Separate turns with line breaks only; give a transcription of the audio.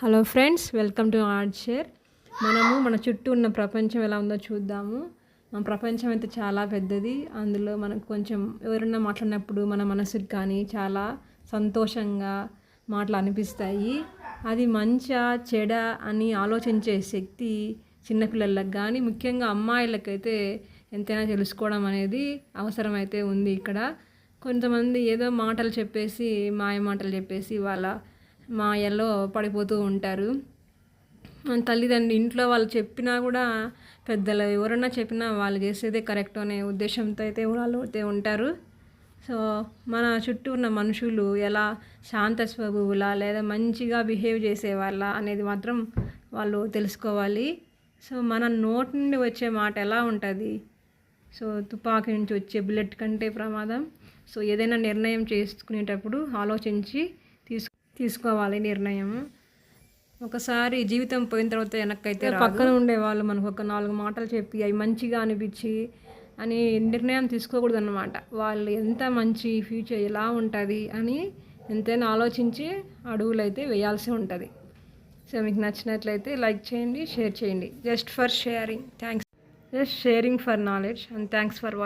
Hello friends welcome to art share మనము మన చుట్టూ ఉన్న ప్రపంచం ఎలా ఉందో చూద్దాము. మన ప్రపంచం అయితే చాలా పెద్దది. అందులో మనకు కొంచెం ఎవరన్నా మాట్లాడినప్పుడు మన మనసుకి కానీ చాలా సంతోషంగా మాటలు అనిపిస్తాయి. అది మంచా చెడ అని ఆలోచించే శక్తి చిన్నపిల్లలకు కానీ ముఖ్యంగా అమ్మాయిలకైతే ఎంతైనా తెలుసుకోవడం అనేది అవసరమైతే ఉంది ఇక్కడ. కొంతమంది ఏదో మాటలు చెప్పేసి మాయ మాటలు చెప్పేసి వాళ్ళ మాయలో పడిపోతూ ఉంటారు. మన తల్లిదండ్రులు ఇంట్లో వాళ్ళు చెప్పినా కూడా పెద్దలు ఎవరన్నా చెప్పినా వాళ్ళు చేసేదే కరెక్ట్ అనే ఉద్దేశంతో అయితే వాళ్ళు అయితే ఉంటారు. సో మన చుట్టూ ఉన్న మనుషులు ఎలా శాంత స్వభావులా లేదా మంచిగా బిహేవ్ చేసేవాళ్ళ అనేది మాత్రం వాళ్ళు తెలుసుకోవాలి. సో మన నోటి నుండి వచ్చే మాట ఎలా ఉంటుంది? సో తుపాకీ నుంచి వచ్చే బుల్లెట్ కంటే ప్రమాదం. సో ఏదైనా నిర్ణయం చేసుకునేటప్పుడు ఆలోచించి తీసుకోవాలి నిర్ణయం. ఒకసారి జీవితం పోయిన తర్వాత వెనక్కైతే పక్కన ఉండే వాళ్ళు మనకు ఒక నాలుగు మాటలు చెప్పి అవి మంచిగా అనిపించి అని నిర్ణయం తీసుకోకూడదు అనమాట వాళ్ళు ఎంత మంచి ఫ్యూచర్ ఎలా ఉంటుంది అని ఎంతైనా ఆలోచించి అడుగులు అయితే వేయాల్సి ఉంటుంది. సో మీకు నచ్చినట్లయితే లైక్ చేయండి షేర్ చేయండి. Just for sharing. Thanks. Just sharing for knowledge and thanks for